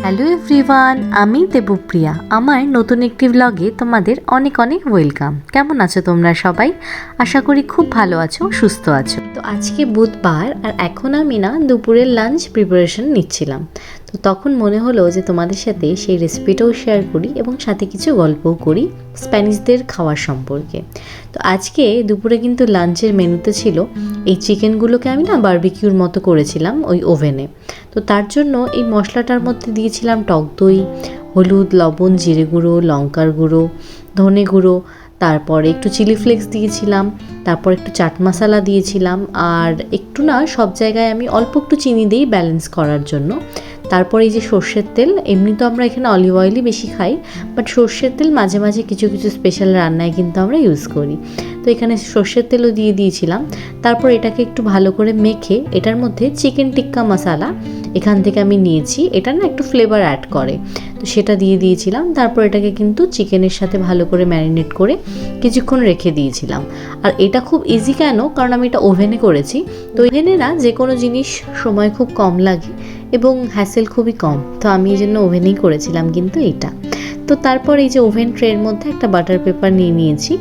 Hello everyone আমি দেবপ্রিয়া। আমার নতুন একটি ব্লগে তোমাদের অনেক অনেক ওয়েলকাম কেমন আছো তোমরা সবাই? আশা করি খুব ভালো আছো, সুস্থ আছো। তো আজকে বুধবার, আর এখন আমি না দুপুরের লাঞ্চ প্রিপারেশন নিচ্ছিলাম। তো তখন মনে হলো যে তোমাদের সাথে সেই রেসিপিটাও শেয়ার করি এবং সাথে কিছু গল্পও করি স্প্যানিশদের খাওয়ার সম্পর্কে। তো আজকে দুপুরে কিন্তু লাঞ্চের মেনুতে ছিল এই চিকেনগুলোকে আমি না বারবিকিউর মতো করেছিলাম ওই ওভেনে তো তার জন্য এই মশলাটার মধ্যে দিয়েছিলাম টক দই, হলুদ, লবণ, জিরে গুঁড়ো, লঙ্কার গুঁড়ো, ধনে গুঁড়ো, তারপরে একটু চিলি ফ্লেক্স দিয়েছিলাম, তারপর একটু চাট মশলা দিয়েছিলাম, আর একটু না সব জায়গায় আমি অল্প একটু চিনি দিই ব্যালেন্স করার জন্য তারপরে এই যে সর্ষের তেল, এমনি তো আমরা এখানে অলিভ অয়েলই বেশি খাই বাট সর্ষের তেল মাঝে মাঝে কিছু কিছু স্পেশাল রান্নায় কিন্তু আমরা ইউজ করি। তো এখানে সর্ষের তেলও দিয়ে দিয়েছিলাম। তারপর এটাকে একটু ভালো করে মেখে, এটার মধ্যে চিকেন টিক্কা মশালা এখান থেকে আমি নিয়েছি। এটা না একটু ফ্লেভার অ্যাড করে। তো সেটা দিয়ে দিয়েছিলাম, তারপর এটাকে কিন্তু চিকেনের সাথে ভালো করে ম্যারিনেট করে কিছুক্ষণ রেখে দিয়েছিলাম। আর এটা খুব ইজি কেন? কারণ আমি এটা ওভেনে করেছি। তো ওভেনে না যে কোনো জিনিস সময় খুব কম লাগে এবং হ্যাসেল খুবই কম। তো আমি এই জন্য ওভেনেই করেছিলাম কিন্তু এটা তো তারপর এই যে ওভেন ট্রের মধ্যে একটা বাটার পেপার নিয়ে নিয়েছি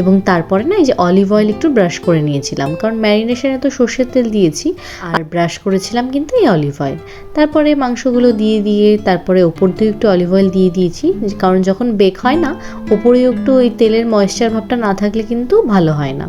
এবং তারপরে না এই যে অলিভ অয়েল একটু ব্রাশ করে নিয়েছিলাম। কারণ ম্যারিনেশনে তো সর্ষের তেল দিয়েছি, আর ব্রাশ করেছিলাম কিন্তু এই অলিভ অয়েল। তারপরে মাংসগুলো দিয়ে দিয়ে তারপরে ওপর দিয়ে একটু অলিভ অয়েল দিয়ে দিয়েছি, কারণ যখন বেক হয় না, ওপরেও একটু ওই তেলের ময়েশ্চার ভাবটা না থাকলে কিন্তু ভালো হয় না।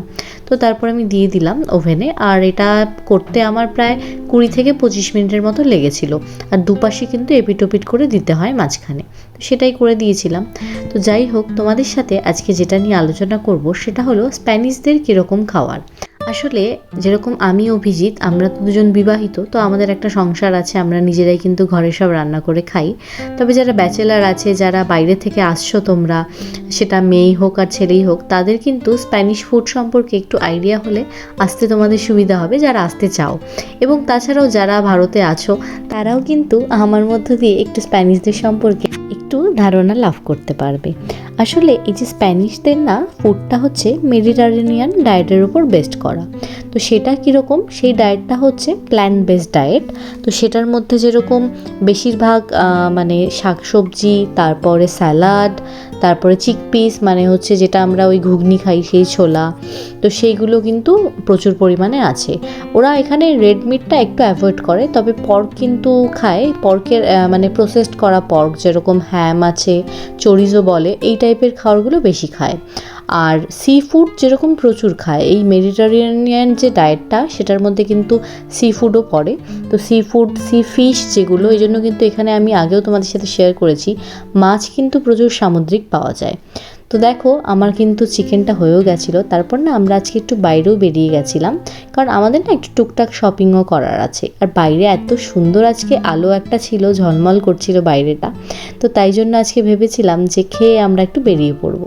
তো তারপর আমি দিয়ে দিলাম ওভেনে। আর এটা করতে আমার প্রায় কুড়ি থেকে পঁচিশ মিনিটের মতো লেগেছিল। আর দুপাশে কিন্তু এপিটোপিট করে দিতে হয় মাঝখানে। তো সেটাই করে দিয়েছিলাম। তো যাই হোক, তোমাদের সাথে আজকে যেটা নিয়ে আলোচনা করব সেটা হলো স্প্যানিশদের কীরকম খাওয়ার। আসলে যেরকম আমি অভিজিৎ, আমরা তো দুজন বিবাহিত, তো আমাদের একটা সংসার আছে, আমরা নিজেরাই কিন্তু ঘরে সব রান্না করে খাই। তবে যারা ব্যাচেলার আছে, যারা বাইরে থেকে আসছো তোমরা, সেটা মেয়েই হোক আর ছেলেই হোক, তাদের কিন্তু স্প্যানিশ ফুড সম্পর্কে একটু আইডিয়া হলে আসতে তোমাদের সুবিধা হবে, যারা আসতে চাও। এবং তাছাড়াও যারা ভারতে আছো, তারাও কিন্তু আমার মধ্য দিয়ে একটু স্প্যানিশদের সম্পর্কে একটু ধারণা লাভ করতে পারবে। আসলে এই যে স্প্যানিশদের না ফুডটা হচ্ছে মেডিটারেনিয়ান ডায়েটের উপর বেস্ট করা। তো সেটা কীরকম? সেই ডায়েটটা হচ্ছে প্ল্যান বেসড ডায়েট তো সেটার মধ্যে যেরকম বেশিরভাগ মানে শাকসবজি, তারপরে স্যালাড তারপরে চিকপিস মানে হচ্ছে যেটা আমরা ওই ঘুগনি খাই, সেই ছোলা। তো সেইগুলো কিন্তু প্রচুর পরিমাণে আছে। ওরা এখানে রেড মিটটা একটু অ্যাভয়েড করে, তবে পর্ক কিন্তু খায়। পর্কের মানে প্রসেসড করা পর্ক যেরকম হ্যাম আছে চরিজো বলে, এই টাইপের খাবারগুলো বেশি খায়। আর সি ফুড যেরকম প্রচুর খায়, এই মেডিটারেনিয়ান যে ডায়েটটা সেটার মধ্যে কিন্তু সি ফুডও পড়ে। তো সি ফুড সি ফিশ যেগুলো, এই জন্য কিন্তু এখানে আমি আগেও তোমাদের সাথে শেয়ার করেছি, মাছ কিন্তু প্রচুর সামুদ্রিক পাওয়া যায়। তো দেখো, আমার কিন্তু চিকেনটা হয়েও গেছিল, তারপর না আমরা আজকে একটু বাইরেও বেরিয়ে গেছিলাম, কারণ আমাদের না একটু টুকটাক শপিংও করার আছে, আর বাইরে এত সুন্দর আজকে আলো একটা ছিল, ঝলমল করছিল বাইরেটা। তো তাই জন্য আজকে ভেবেছিলাম যে খেয়ে আমরা একটু বেরিয়ে পড়ব।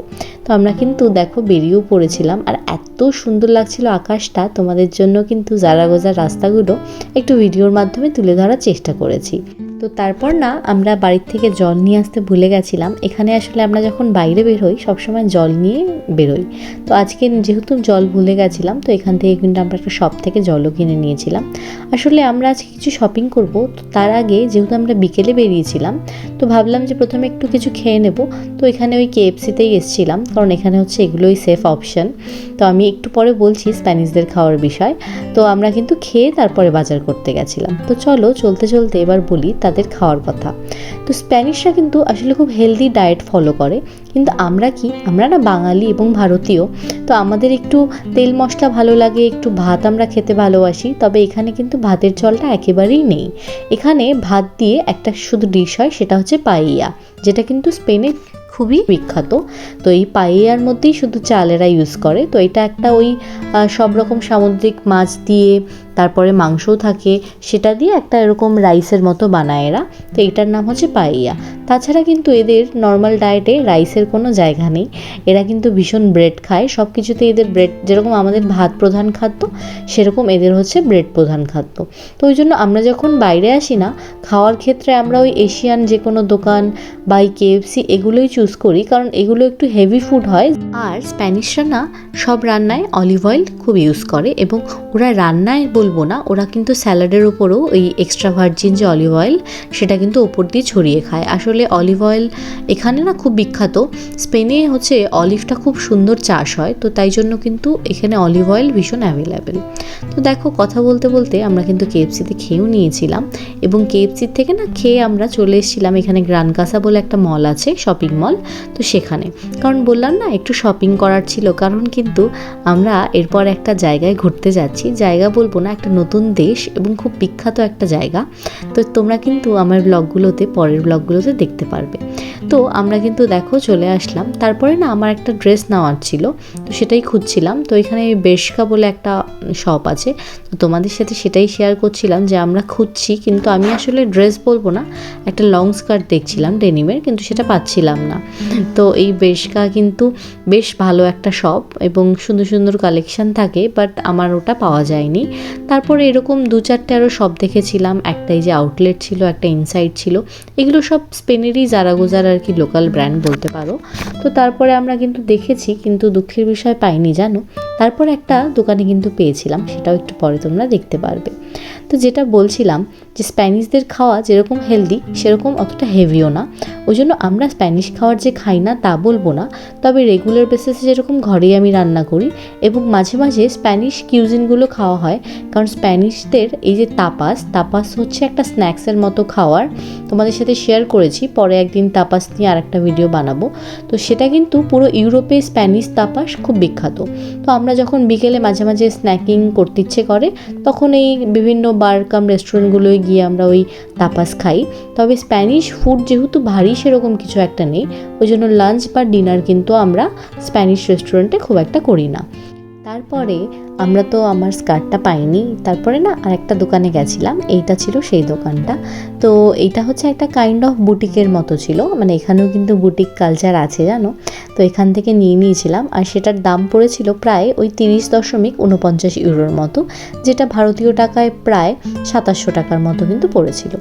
তো আমরা কিন্তু, দেখো, বেরিয়েও পড়েছিলাম। আর এত সুন্দর লাগছিল আকাশটা। তোমাদের জন্য কিন্তু জারাগোজার রাস্তাগুলো একটু ভিডিওর মাধ্যমে তুলে ধরার চেষ্টা করেছি। তো তারপর না আমরা বাড়ির থেকে জল নিয়ে আসতে ভুলে গেছিলাম। এখানে আসলে আমরা যখন বাইরে বের হই, সবসময় জল নিয়ে বেরোই। তো আজকে যেহেতু জল ভুলে গেছিলাম, তো এখান থেকে কিন্তু আমরা একটা শপ থেকে জলও কিনে নিয়েছিলাম। আসলে আমরা আজকে কিছু শপিং করব, তো তার আগে যেহেতু আমরা বিকেলে বেরিয়েছিলাম, তো ভাবলাম যে প্রথমে একটু কিছু খেয়ে নেব। তো এখানে ওই কেএফসিতেই এসেছিলাম, কারণ এখানে হচ্ছে এগুলোই সেফ অপশন তো আমি একটু পরে বলছি স্প্যানিশদের খাওয়ার বিষয়। তো আমরা কিন্তু খেয়ে তারপরে বাজার করতে গেছিলাম। তো চলো, চলতে চলতে এবার বলি তাদের খাওয়ার কথা। তো স্প্যানিশরা কিন্তু আসলে খুব হেলদি ডায়েট ফলো করে। কিন্তু আমরা কি? আমরা না বাঙালি এবং ভারতীয়। তো আমাদের একটু তেল মশলা ভালো লাগে, একটু ভাত আমরা খেতে ভালোবাসি, তবে এখানে কিন্তু ভাতের চলটা একেবারেই নেই। এখানে ভাত দিয়ে একটা শুধু ডিশ হয়, সেটা হচ্ছে পাইয়া যেটা কিন্তু স্পেনে খুবই বিখ্যাত। তো এই পাইয়ার মধ্যেই শুধু চালেরা ইউজ করে। তো এটা একটা ওই সব রকম সামুদ্রিক মাছ দিয়ে তারপরে মাংসও থাকে। সেটা দিয়ে একটা এরকম রাইসের মতো বানায় এরা। তো এটার নাম হচ্ছে পাইয়া তাছাড়া কিন্তু এদের নর্মাল ডায়েটে রাইসের কোনো জায়গা নেই। এরা কিন্তু ভীষণ ব্রেড খায়। সব কিছুতে এদের ব্রেড যেরকম আমাদের ভাত প্রধান খাদ্য, সেরকম এদের হচ্ছে ব্রেড প্রধান খাদ্য। তো ওই জন্য আমরা যখন বাইরে আসি না, খাওয়ার ক্ষেত্রে আমরা ওই এশিয়ান যে কোনো দোকান বা এই কেএফসি এগুলোই চুজ করি। কারণ এগুলো একটু হেভি ফুড হয়। আর স্প্যানিশরা না সব রান্নায় অলিভ অয়েল খুব ইউজ করে এবং ওরা রান্নায় বলব না, ওরা কিন্তু স্যালাডের ওপরও ওই এক্সট্রা ভার্জিন যে অলিভ অয়েল সেটা কিন্তু ওপর দিয়ে ছড়িয়ে খায়। আসলে অলিভ অয়েল এখানে না খুব বিখ্যাত। স্পেনে হচ্ছে অলিভটা খুব সুন্দর চাষ হয়, তো তাই জন্য কিন্তু এখানে অলিভ অয়েল ভীষণ অ্যাভেলেবেল তো দেখো, কথা বলতে বলতে আমরা কিন্তু কেএফসিতে খেয়েও নিয়েছিলাম এবং কেএফসির থেকে না খেয়ে আমরা চলে এসেছিলাম এখানে গ্রানকাসা বলে একটা মল আছে শপিং মল তো সেখানে। কারণ বললাম না, একটু শপিং করার ছিল, কারণ কিন্তু আমরা এরপর একটা জায়গায় ঘুরতে যাচ্ছি। জায়গা বলব না একটা নতুন দেশ এবং খুব বিখ্যাত একটা জায়গা। তো তোমরা কিন্তু আমার ব্লগগুলোতে পরের ব্লগগুলোতে দেখতে পারবে। তো আমরা কিন্তু দেখো চলে আসলাম। তারপরে না আমার একটা ড্রেস নেওয়ার ছিল, তো সেটাই খুঁজছিলাম। তো এখানে বেশকা বলে একটা শপ আছে। তো তোমাদের সাথে সেটাই শেয়ার করছিলাম যে আমরা খুঁজছি, কিন্তু আমি আসলে ড্রেস বলব না, একটা লং স্কার্ট দেখছিলাম ডেনিমের কিন্তু সেটা পাচ্ছিলাম না। তো এই বেশকা কিন্তু বেশ ভালো একটা শপ এবং সুন্দর সুন্দর কালেকশন থাকে বাট আমার ওটা পাওয়া যায়নি। তারপরে এরকম দু চারটে আরও সব দেখেছিলাম। একটাই যে আউটলেট ছিল, একটা ইনসাইট ছিল। এগুলো সব স্পেনেরই জারাগোজার আর কি লোকাল ব্র্যান্ড বলতে পারো। তো তারপরে আমরা কিন্তু দেখেছি, কিন্তু দুঃখের বিষয় পাইনি, জানো? তারপর একটা দোকানে কিন্তু পেয়েছিলাম, সেটাও একটু পরে তোমরা দেখতে পারবে। তো যেটা বলছিলাম যে স্প্যানিশদের খাওয়া যেরকম হেলদি সেরকম অতটা হেভিও না। ওই জন্য আমরা স্প্যানিশ খাওয়ার যে খাই না, তা বলব না। তবে রেগুলার বেসিসে যেরকম ঘরেই আমি রান্না করি এবং মাঝে মাঝে স্প্যানিশ কিউজিনগুলো খাওয়া হয়, কারণ স্প্যানিশদের এই যে তাপাস তাপাস হচ্ছে একটা স্ন্যাক্সের মতো খাওয়ার। তোমাদের সাথে শেয়ার করেছি, পরে একদিন তাপাস নিয়ে আর একটা ভিডিও বানাবো। তো সেটা কিন্তু পুরো ইউরোপে স্প্যানিশ তাপাস খুব বিখ্যাত। তো আমরা যখন বিকেলে মাঝে মাঝে স্ন্যাকিং করতে ইচ্ছে করে, তখন এই বিভিন্ন বার কাম রেস্টুরেন্টগুলোয় গিয়ে আমরা ওই তাপাস খাই। তবে স্প্যানিশ ফুড যেহেতু ভারী, সেরকম কিছু একটা নেই। ওই জন্য লাঞ্চ বা ডিনার কিন্তু আমরা স্প্যানিশ রেস্টুরেন্টে খুব একটা করি না। তারপরে আমরা তো আমার স্কার্টটা পাইনি, তারপরে না আরেকটা দোকানে গেছিলাম, এইটা ছিল সেই দোকানটা। তো এইটা হচ্ছে একটা কাইন্ড অফ বুটিকের মতো ছিল মানে এখানেও কিন্তু বুটিক কালচার আছে, জানো? তো এখান থেকে নিয়ে নিয়েছিলাম, আর সেটার দাম পড়েছিল প্রায় ওই তিরিশ দশমিক উনপঞ্চাশ ইউরোর মতো, যেটা ভারতীয় টাকায় প্রায় সাতাশশো টাকার মতো কিন্তু পড়েছিল।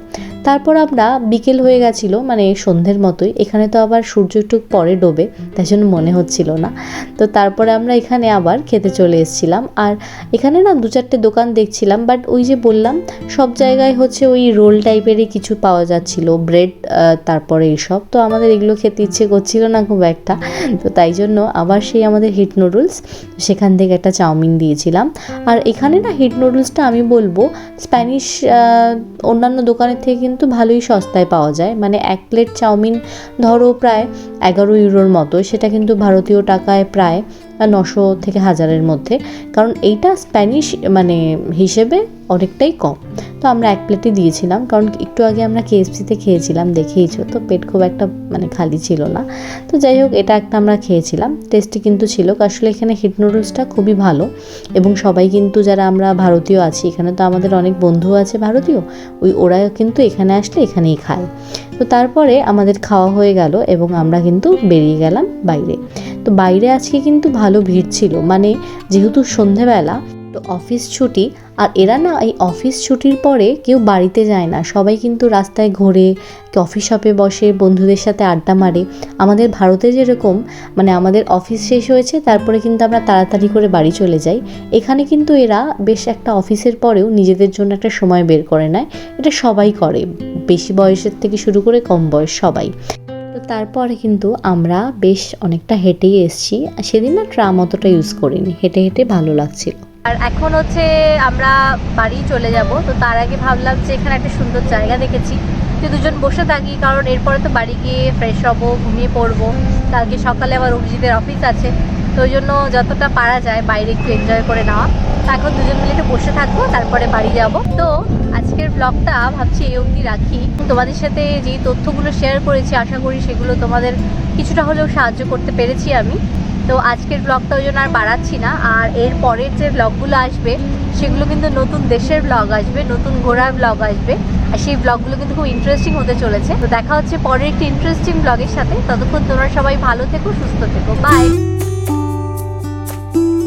তারপর আমরা বিকেল হয়ে গেছিল মানে সন্ধ্যের মতোই। এখানে তো আবার সূর্য একটু পরে ডোবে, তাই জন্য মনে হচ্ছিল না। তো তারপরে আমরা এখানে আবার খেতে চলে এসেছিলাম। আর এখানে না দু চারটে দোকান দেখছিলাম বাট ওই যে বললাম, সব জায়গায় হচ্ছে ওই রোল টাইপেরই কিছু পাওয়া যাচ্ছিল, ব্রেড তারপরে এইসব তো আমাদের এগুলো খেতে ইচ্ছে করছিল না খুব একটা। তো তাই জন্য আবার সেই আমাদের হিট নুডলস সেখান থেকে একটা চাউমিন দিয়েছিলাম। আর এখানে না হিট নুডলসটা আমি বলব স্প্যানিশ অন্যান্য দোকানের থেকে কিন্তু ভালোই সস্তায় পাওয়া যায়। মানে এক প্লেট চাউমিন ধরো প্রায় এগারো ইউরোর মতো। সেটা কিন্তু ভারতীয় টাকায় প্রায় নশো থেকে হাজারের মধ্যে। কারণ এইটা স্প্যানিশ মানে হিসেবে অনেকটাই কম। তো আমরা এক প্লেটই দিয়েছিলাম, কারণ একটু আগে আমরা কেএফসিতে খেয়েছিলাম দেখেইছো তো পেট খুব একটা মানে খালি ছিল না। তো যাই হোক, এটা একটা আমরা খেয়েছিলাম। টেস্টি কিন্তু ছিল আসলে এখানে হিট নুডলসটা খুবই ভালো। এবং সবাই কিন্তু, যারা আমরা ভারতীয় আছি, এখানে তো আমাদের অনেক বন্ধু আছে ভারতীয়, ওই ওরা কিন্তু এখানে আসলে এখানেই খায়। তো তারপরে আমাদের খাওয়া হয়ে গেল, এবং আমরা কিন্তু বেরিয়ে গেলাম বাইরে। তো বাইরে আজকে কিন্তু ভালো ভিড় ছিল। মানে যেহেতু সন্ধেবেলা, তো অফিস ছুটি, আর এরা না এই অফিস ছুটির পরে কেউ বাড়িতে যায় না। সবাই কিন্তু রাস্তায় ঘোরে কফি শপে বসে, বন্ধুদের সাথে আড্ডা মারে। আমাদের ভারতে যেরকম মানে আমাদের অফিস শেষ হয়েছে, তারপরে কিন্তু আমরা তাড়াতাড়ি করে বাড়ি চলে যাই। এখানে কিন্তু এরা বেশ একটা অফিসের পরেও নিজেদের জন্য একটা সময় বের করে নেয়। এটা সবাই করে, বেশি বয়সের থেকে শুরু করে কম বয়স সবাই। তারপরে কিন্তু আমরা বেশ অনেকটা হেঁটেই এসেছি। সেদিন না ট্রাম অতটা ইউজ করিনি। হেঁটে হেঁটে ভালো লাগছিল। আর এখন হচ্ছে আমরা বাড়ি চলে যাব। তো তার আগে ভাবলাম যে এখানে একটা সুন্দর জায়গা দেখেছি। যে দুজন বসে থাকি, কারণ এরপরে তো বাড়ি গিয়ে ফ্রেশ হব, ঘুমিয়ে পড়ব। কালকে সকালে আবার অভিজিতের অফিস আছে। তো ওই জন্য যতটা পারা যায় বাইরে একটু এনজয় করে নেওয়া। এখন দুজন মিলে একটু বসে থাকব, তারপরে বাড়ি যাব। তো আজকের ব্লগটা ভাবছি এই অবধি রাখি। তোমাদের সাথে যে তথ্যগুলো শেয়ার করেছি, আশা করি সেগুলো তোমাদের কিছুটা হলেও সাহায্য করতে পেরেছি আমি। তো আজকের ব্লগটা ওই জন্য আর বাড়াচ্ছি না। আর এর পরের যে ব্লগগুলো আসবে, সেগুলো কিন্তু নতুন দেশের ব্লগ আসবে, নতুন ঘোরার ব্লগ আসবে। আর সেই ব্লগগুলো কিন্তু খুব ইন্টারেস্টিং হতে চলেছে। তো দেখা হচ্ছে পরের একটি ইন্টারেস্টিং ব্লগের সাথে। ততক্ষণ তোমরা সবাই ভালো থেকো, সুস্থ থেকো। বাই